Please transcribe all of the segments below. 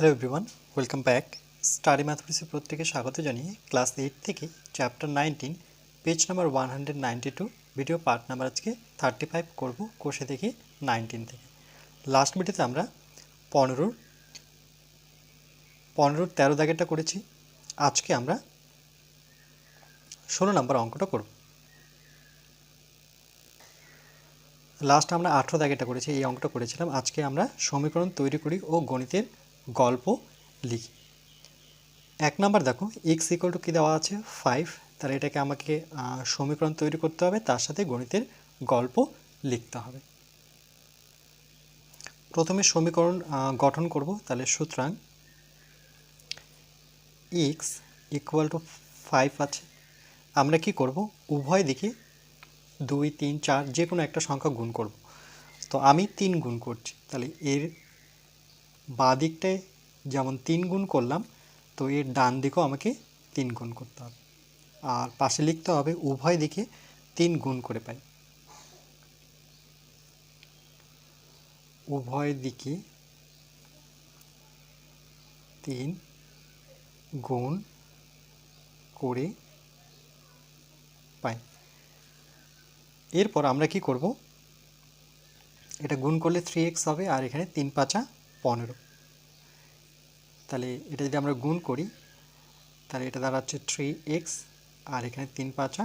Hello everyone welcome back study ম্যাথমেটিক্সে প্রত্যেকে স্বাগত জানিয়ে ক্লাস এইট থেকে chapter nineteen page number one hundred ninety two video part number আজকে thirty five করব কোষে থেকে নাইনটিন থেকে। লাস্ট ভিডিওতে আমরা পনেরোর পনেরোর তেরো দাগেরটা করেছি। আজকে আমরা ষোলো নম্বর অঙ্কটা করব। লাস্ট আমরা আঠেরো দাগেটা করেছি, এই অঙ্কটা করেছিলাম। আজকে আমরা সমীকরণ তৈরি করি ও গণিতের গল্প লিখি। এক নাম্বার দেখো এক্স ইকুয়াল টু কী দেওয়া আছে? ফাইভ তাহলে এটাকে আমাকে সমীকরণ তৈরি করতে হবে, তার সাথে গণিতের গল্প লিখতে হবে। প্রথমে সমীকরণ গঠন করব, তাহলে সুতরাং এক্স ইকুয়াল টু ফাইভ আছে। আমরা কি করব? উভয় দিকে দুই, তিন, চার যে কোনো একটা সংখ্যা গুণ করব। তো আমি তিন গুণ করছি, তাহলে এর বাঁ দিকটায় যেমন তিন গুণ করলাম, তো এর ডান দিকেও আমাকে তিন গুণ করতে হবে। আর পাশে লিখতে হবে, উভয় দিকে তিন গুণ করে পাই। উভয় দিকে তিন গুণ করে পাই। এরপর আমরা কি করব? এটা গুণ করলে থ্রি এক্স হবে, আর এখানে তিন পাঁচা পনেরো। তাহলে এটা যদি আমরা গুণ করি, তাহলে এটা দাঁড়াচ্ছে থ্রি এক্স আর এখানে তিন পাঁচা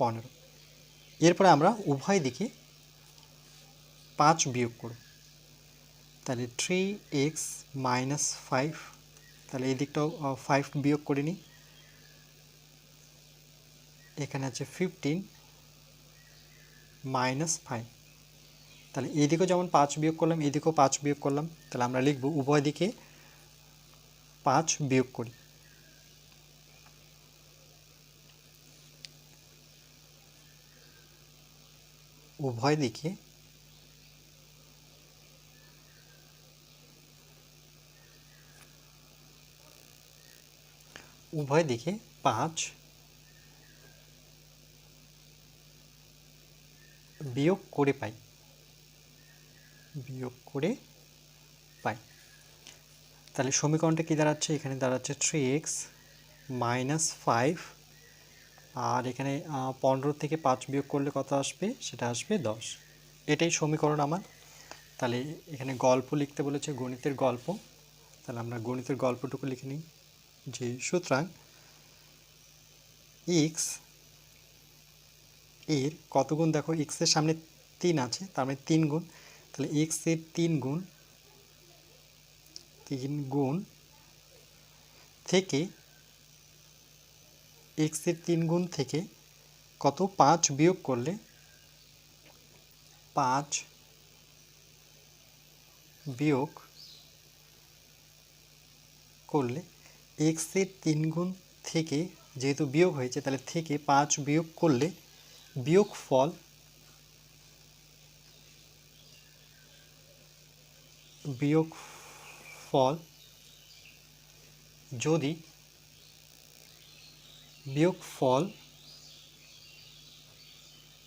পনেরো। এরপরে আমরা উভয় দিকে পাঁচ বিয়োগ করব। তাহলে থ্রি এক্স মাইনাস ফাইভ তাহলে এই দিকটাও ফাইভ বিয়োগ করে নিই। এখানে আছে ফিফটিন মাইনাস ফাইভ তাহলে এদিকেও যেমন পাঁচ বিয়োগ করলাম এদিকেও পাঁচ বিয়োগ করলাম, তাহলে আমরা লিখব উভয় দিকে পাঁচ বিয়োগ করি। উভয় দিকে উভয় দিকে পাঁচ বিয়োগ করে পাই। বিয়োগ করে পাই। তাহলে সমীকরণটা কী দাঁড়াচ্ছে? এখানে দাঁড়াচ্ছে থ্রি এক্স মাইনাস ফাইভ আর এখানে পনেরো থেকে পাঁচ বিয়োগ করলে কত আসবে? সেটা আসবে দশ। এটাই সমীকরণ আমার। তাহলে এখানে গল্প লিখতে বলেছে গণিতের গল্প। তাহলে আমরা গণিতের গল্পটুকু লিখে নিই। যে সুতরাং এক্সের কত গুণ? দেখো এক্সের সামনে তিন আছে, তার মানে তিন গুণ। তাহলে এক্সের তিন গুণ তিন গুণ থেকে এক্সের তিন গুণ থেকে কত? পাঁচ বিয়োগ করলে পাঁচ বিয়োগ করলে এক্সের তিন গুণ থেকে যেহেতু বিয়োগ হয়েছে, তাহলে থেকে পাঁচ বিয়োগ করলে বিয়োগ ফল বিয়োগ ফল যদি বিয়োগ ফল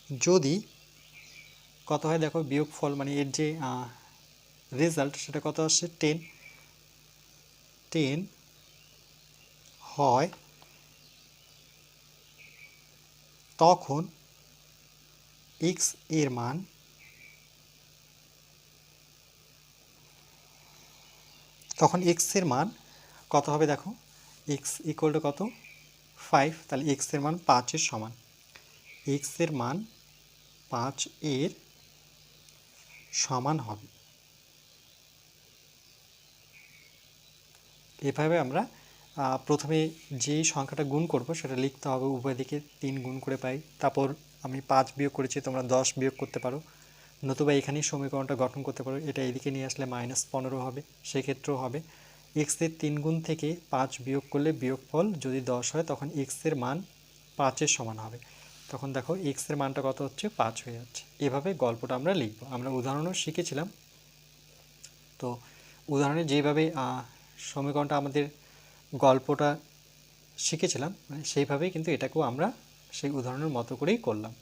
যদি, কত হয় দেখো, বিয়োগ ফল মানে এর যে রেজাল্ট সেটা কত আসছে? টেন টেন হয় তখন এক্সের মান তখন এক্সের মান কত হবে দেখো? এক্স ইকুয়াল টু কত? ফাইভ তাহলে এক্সের মান পাঁচের সমান। এক্সের মান পাঁচ এর সমান হবে। এভাবে আমরা প্রথমে যেই সংখ্যাটা গুণ করব, সেটা লিখতে হবে, উভয় দিকে তিন গুণ করে পাই। তারপর আমি পাঁচ বিয়োগ করেছি, তোমরা দশ বিয়োগ করতে পারো। নতুবা এখানেই সমীকরণটা গঠন করতে পারো। এটা এদিকে নিয়ে আসলে মাইনাস পনেরো হবে, সেক্ষেত্রেও হবে। এক্সের তিন গুণ থেকে পাঁচ বিয়োগ করলে বিয়োগফল যদি দশ হয়, তখন এক্সের মান পাঁচের সমান হবে। তখন দেখো এক্সের মানটা কত হচ্ছে? পাঁচ হয়ে যাচ্ছে। এভাবে গল্পটা আমরা লিখব। আমরা উদাহরণও শিখেছিলাম। তো উদাহরণে যেভাবে সমীকরণটা আমাদের গল্পটা শিখেছিলাম মানে সেইভাবেই কিন্তু এটাকেও আমরা সেই উদাহরণের মতো করেই করলাম।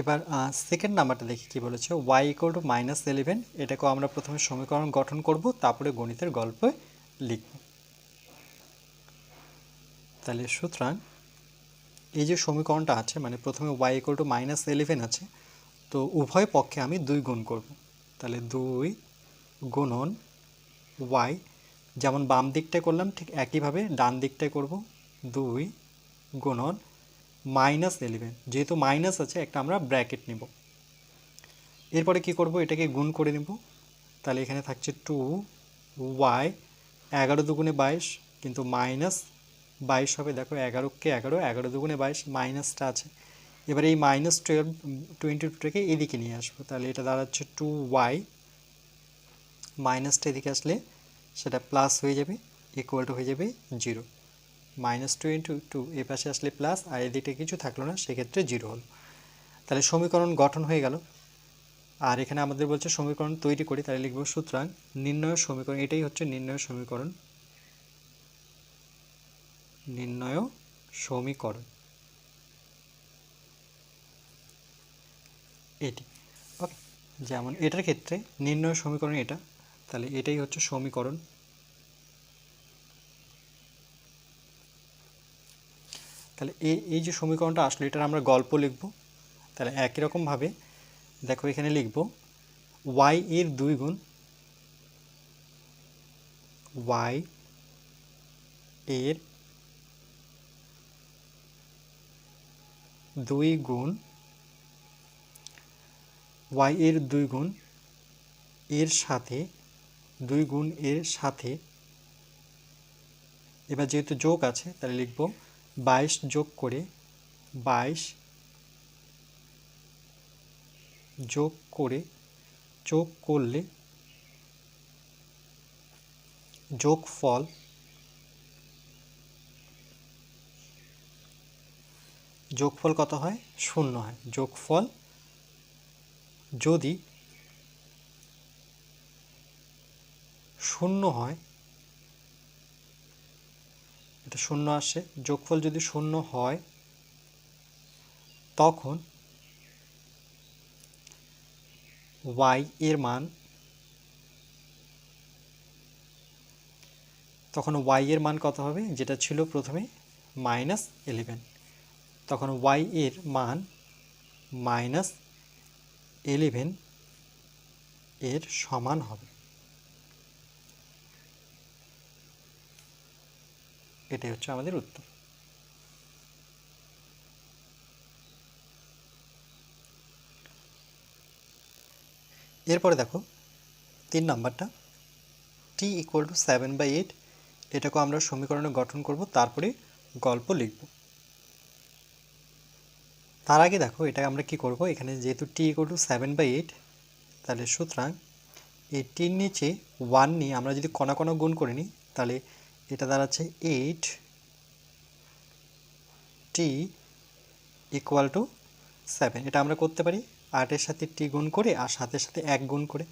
এবার সেকেন্ড নাম্বারটা দেখি কি বলেছে। Y equal to minus eleven এটাকেও আমরা প্রথমে সমীকরণ গঠন করব, তারপরে গণিতের গল্পে লিখব। তাহলে সুতরাং, এই যে সমীকরণটা আছে মানে প্রথমে y equal to minus eleven আছে, তো উভয় পক্ষে আমি দুই গুণ করব। তাহলে দুই গুণন ওয়াই যেমন বাম দিকটায় করলাম, ঠিক একইভাবে ডান দিকটায় করব। দুই গুণন মাইনাস এলিভেন যেহেতু মাইনাস আছে, একটা আমরা ব্র্যাকেট নেব। এরপরে কি করব? এটাকে গুণ করে নেব। তাহলে এখানে থাকছে টু ওয়াই এগারো দুগুণে বাইশ, কিন্তু মাইনাস বাইশ হবে। দেখো এগারোকে এগারো এগারো দুগুণে বাইশ মাইনাসটা আছে। এবার এই মাইনাস টুয়েলভ টোয়েন্টি টুটাকে এদিকে নিয়ে আসব। তাহলে এটা দাঁড়াচ্ছে টু ওয়াই মাইনাসটা এদিকে আসলে সেটা প্লাস হয়ে যাবে ইকুয়াল টু হয়ে যাবে zero minus two into two, এ পাশে আসলে প্লাস, আর এদিকে কিছু থাকল না, সেক্ষেত্রে জিরো হলো। তাহলে সমীকরণ গঠন হয়ে গেল। আর এখানে আমাদের বলছে সমীকরণ তৈরি করি, তাহলে লিখব সুতরাং নির্ণয় সমীকরণ, এটাই হচ্ছে নির্ণয় সমীকরণ। নির্ণয় সমীকরণ। এটি। ওকে, যেমন এটার ক্ষেত্রে নির্ণয় সমীকরণ এটা, তাহলে এটাই হচ্ছে সমীকরণ। তাহলে এই এই যে সমীকরণটা আসলো, এটার আমরা গল্প লিখব। তাহলে একই রকমভাবে, দেখো এখানে লিখব ওয়াই এর দুই গুণ ওয়াই এর দুই গুণ ওয়াই এর দুই গুণ এর সাথে, দুই গুণ এর সাথে, এবার যেহেতু যোগ আছে, তাহলে লিখব বাইশ যোগ করে বাইশ যোগ করে যোগ করলে যোগফল যোগফল কত হয়? শূন্য হয়। যোগফল যদি শূন্য হয় এটা শূন্য আসে। যোগফল যদি শূন্য হয়, তখন ওয়াই এর মান, তখন ওয়াই এর মান কত হবে? যেটা ছিল প্রথমে মাইনাস এলেভেন তখন ওয়াই এর মান মাইনাস এলেভেন এর সমান হবে। এটাই হচ্ছে আমাদের উত্তর। এরপরে দেখো, তিন নাম্বারটা t equal to seven by eight এটাকেও আমরা সমীকরণে গঠন করব, তারপরে গল্প লিখব। তার আগে দেখো এটা আমরা কি করব, এখানে যেহেতু t equal to seven by eight তাহলে সুতরাং এই টির নিচে ওয়ান নিয়ে আমরা যদি কণা কণা গুণ করে নিই, তাহলে এটা দাঁড়াচ্ছে eight t equal to seven এটা আমরা করতে পারি আটের সাথে টি গুণ করে আর সাতের সাথে এক গুণ করে।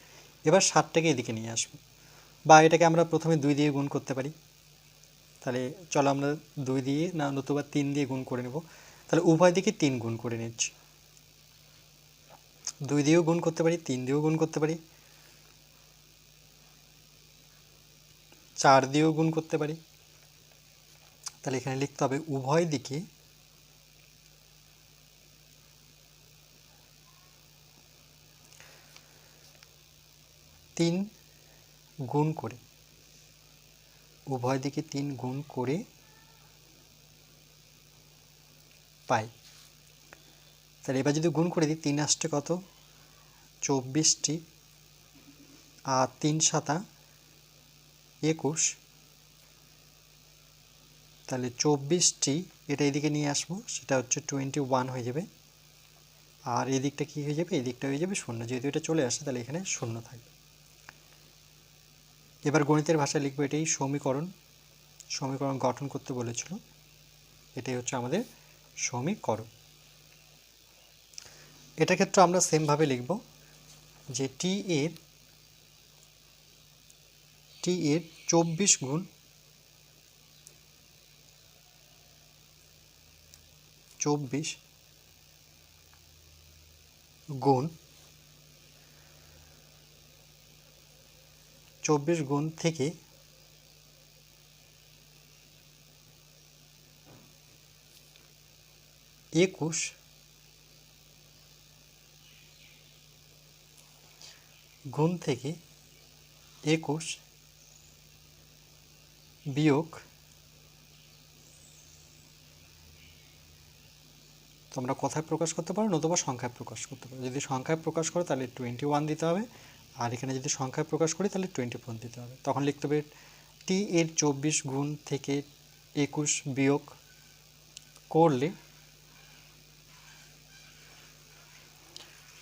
এবার সাতটাকে এদিকে নিয়ে আসব। বা এটাকে আমরা প্রথমে দুই দিয়ে গুণ করতে পারি। তাহলে চলো আমরা দুই দিয়ে না, নতুবা তিন দিয়ে গুণ করে নেব। তাহলে উভয় দিকে তিন গুণ করে নিচ্ছি। দুই দিয়েও গুণ করতে পারি, তিন দিয়েও গুণ করতে পারি। চার দিয়েও গুণ করতে পারি। তাহলে এখানে লিখতে হবে, উভয় দিকে তিন গুণ করে, উভয় দিকে তিন গুণ করে পাই। তাহলে এবার যদি গুণ করে দিই, তিন আসছে কত? চব্বিশটি। আর তিন সাতা একুশ। তাহলে চব্বিশটি এটা এদিকে নিয়ে আসব, সেটা হচ্ছে টোয়েন্টি ওয়ান হয়ে যাবে। আর এদিকটা কি হয়ে যাবে? এদিকটা হয়ে যাবে শূন্য। যেহেতু এটা চলে আসে তাহলে এখানে শূন্য থাকবে। এবার গণিতের ভাষায় লিখব এটাই সমীকরণ। সমীকরণ গঠন করতে বলেছিল। এটাই হচ্ছে আমাদের সমীকরণ। এটা ক্ষেত্রে আমরা সেমভাবে লিখব যে টি এর টি এর চব্বিশ গুণ চব্বিশ গুণ চব্বিশ গুণ থেকে একুশ গুণ থেকে একুশ বিয়োগ। তোমরা কথায় প্রকাশ করতে পারো? নতুবা সংখ্যায় প্রকাশ করতে পারো। যদি সংখ্যায় প্রকাশ করো, তাহলে টোয়েন্টি ওয়ান দিতে হবে। আর এখানে যদি সংখ্যায় প্রকাশ করি, তাহলে টোয়েন্টি ফোর দিতে হবে। তখন লিখতে হবে টি এর চব্বিশ গুণ থেকে একুশ বিয়োগ করলে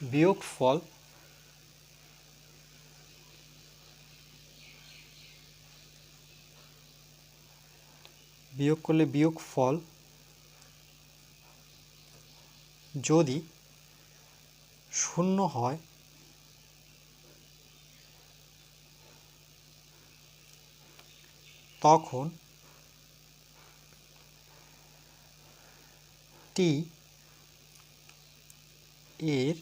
বিয়োগ ফল বিয়োগ করলে বিয়োগ ফল। যদি শূন্য হয়, তখন টি এর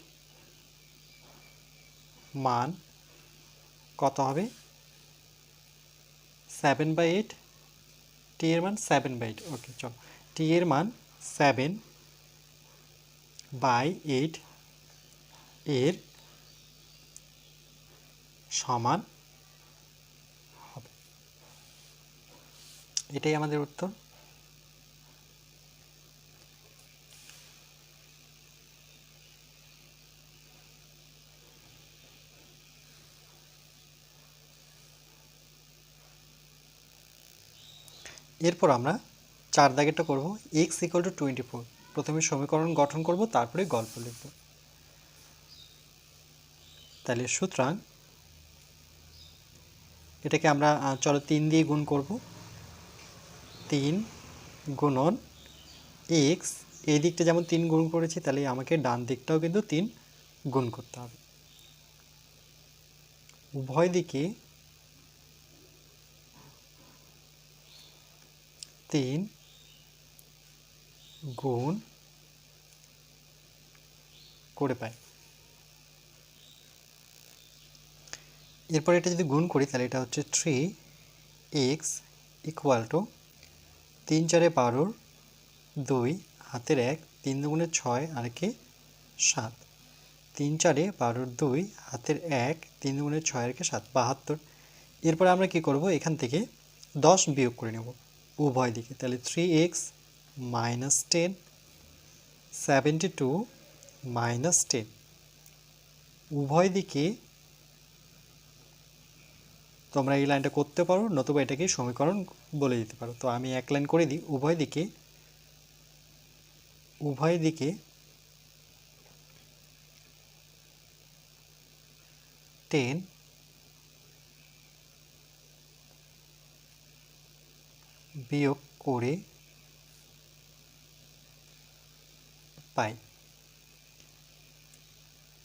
মান কত হবে? সেভেন বাই এইট টি এর মান সেভেন বাই এইট ওকে চলো। টি এর মান সেভেন বাই এইট এর সমান হবে। এটাই আমাদের উত্তর। এরপর আমরা চার দাগেরটা করব x equal to twenty four প্রথমে সমীকরণ গঠন করব, তারপরে গল্প লিখব। তাহলে সুতরাং এটাকে আমরা চলো তিন দিয়ে গুণ করব। তিন গুণন এক্স এই দিকটা যেমন তিন গুণ করেছি, তাহলে আমাকে ডান দিকটাও কিন্তু তিন গুণ করতে হবে। উভয় দিকে তিন গুণ করে পাই। এরপর এটা যদি গুণ করি, তাহলে এটা হচ্ছে থ্রি এক্স ইকুয়াল টু তিন চারে বারোর দুই, হাতের এক, তিন দুগুণে ছয়, আর একে সাত। তিন চারে বারোর দুই, হাতের এক, তিন দুগুণে ছয়, আর একে সাত, বাহাত্তর। এরপরে আমরা কি করব? এখান থেকে দশ বিয়োগ করে নেব। উভয় দিকে তাহলে three x minus ten seventy two minus ten উভয় দিকে তোমরা এই লাইনটা করতে পারো, নতুবা এটাকে সমীকরণ বলে দিতে পারো। তো আমি এক লাইন করে দিই, উভয় দিকে উভয় দিকে টেন বিয়োগ করে পাই।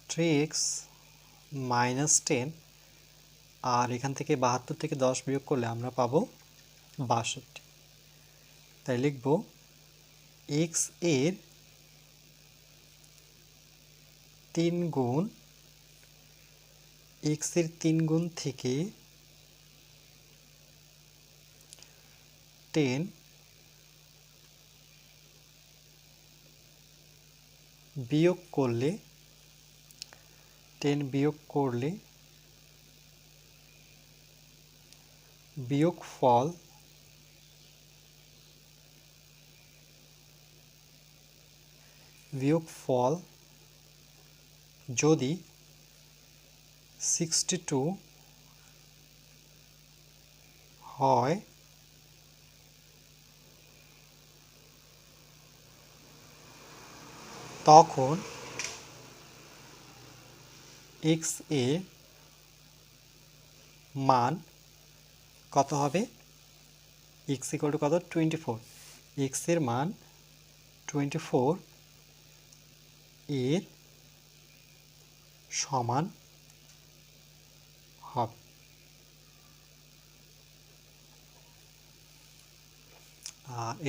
থ্রি এক্স মাইনাস টেন আর এখান থেকে বাহাত্তর থেকে দশ বিয়োগ করলে আমরা পাবো বাষট্টি। তাই লিখব এক্সের তিন গুণ এক্সের তিন গুণ থেকে টেন বিয়োগ করলে টেন বিয়োগ করলে বিয়োগ ফল বিয়োগ ফল যদি সিক্সটি টু হয় তখন এক্স এ মান কত হবে? এক্স ইকুয়াল টু কত? Twenty four. এক্সের মান টোয়েন্টি ফোর এর সমান হবে।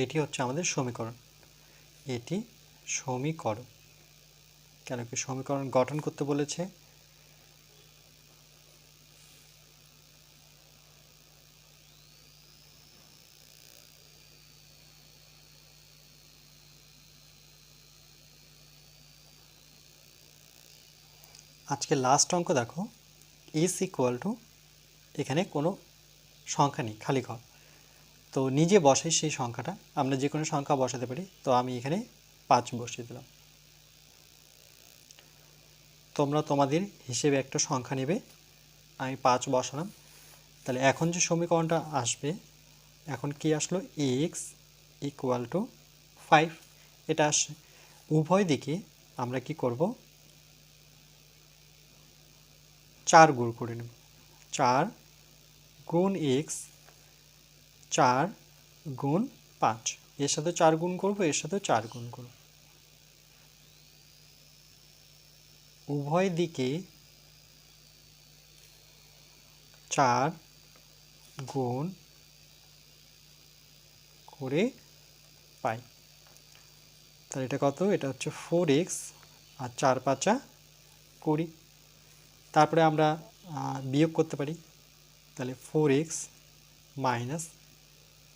এটি হচ্ছে আমাদের সমীকরণ। এটি সমীকরণ। কেন কি সমীকরণ গঠন করতে বলেছে? আজকে লাস্ট অঙ্ক দেখো। ইজ ইকুয়াল টু এখানে কোনো সংখ্যা নেই, খালি ঘর। তো নিজে বসাই সেই সংখ্যাটা। আমরা যে কোনো সংখ্যা বসাতে পারি। তো আমি এখানে পাঁচ বসিয়ে দিলাম। তোমরা তোমাদের হিসেবে একটা সংখ্যা নেবে। আমি পাঁচ বসালাম। তাহলে এখন যে সমীকরণটা আসবে, এখন কি আসলো? এক্স ইকুয়াল টু ফাইভ এটা আসে। উভয় দিকে আমরা কি করব? চার গুণ করে নেব। চার গুণ এক্স চার গুণ পাঁচ। এর সাথে চার গুণ করব, এর সাথে চার গুণ করব। উভয় দিকে চার গুণ করে পাই। তাহলে এটা কত? এটা হচ্ছে ফোর এক্স আর চার পাঁচা কুড়ি। তারপরে আমরা বিয়োগ করতে পারি। তাহলে four x minus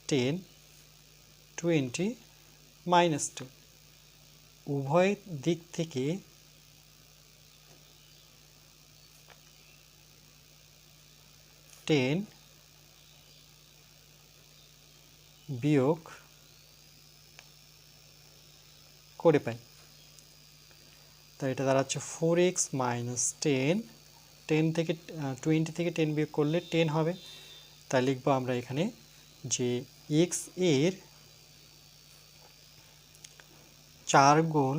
ten twenty minus two উভয় দিক থেকে টেন বিয়োগ করে পাই। তাই এটা দাঁড়াচ্ছে four x minus ten ten থেকে টোয়েন্টি থেকে টেন বিয়োগ করলে টেন হবে। তাই লিখব আমরা এখানে যে এক্সের চার গুণ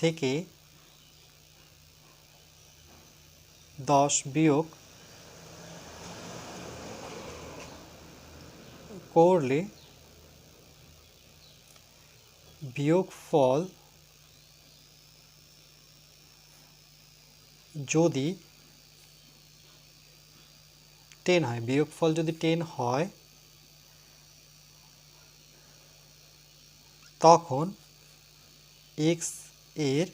থেকে দশ বিয়োগ করলে বিয়োগ ফল যদি টেন হয় বিয়োগফল যদি টেন হয়, তখন এক্সের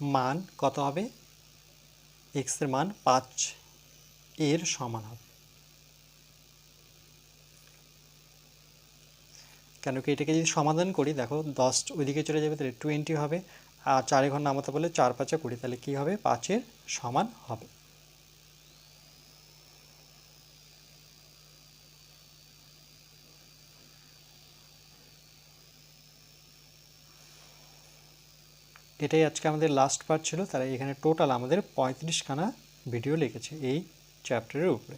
মান কত হবে? এক্সের মান পাঁচ এর সমান হবে। কেন কি এটাকে যদি সমাধান করি, দেখো দশ ওইদিকে চলে যাবে, তাহলে টোয়েন্টি হবে। আর চারে ঘর নামাতে বলে চার পাঁচে কুড়ি, তাহলে কী হবে? পাঁচের সমান হবে। এটাই আজকে আমাদের লাস্ট পার্ট ছিল তারা এখানে টোটাল আমাদের পঁয়ত্রিশখানা ভিডিও লিখেছে এই চ্যাপ্টারের উপরে।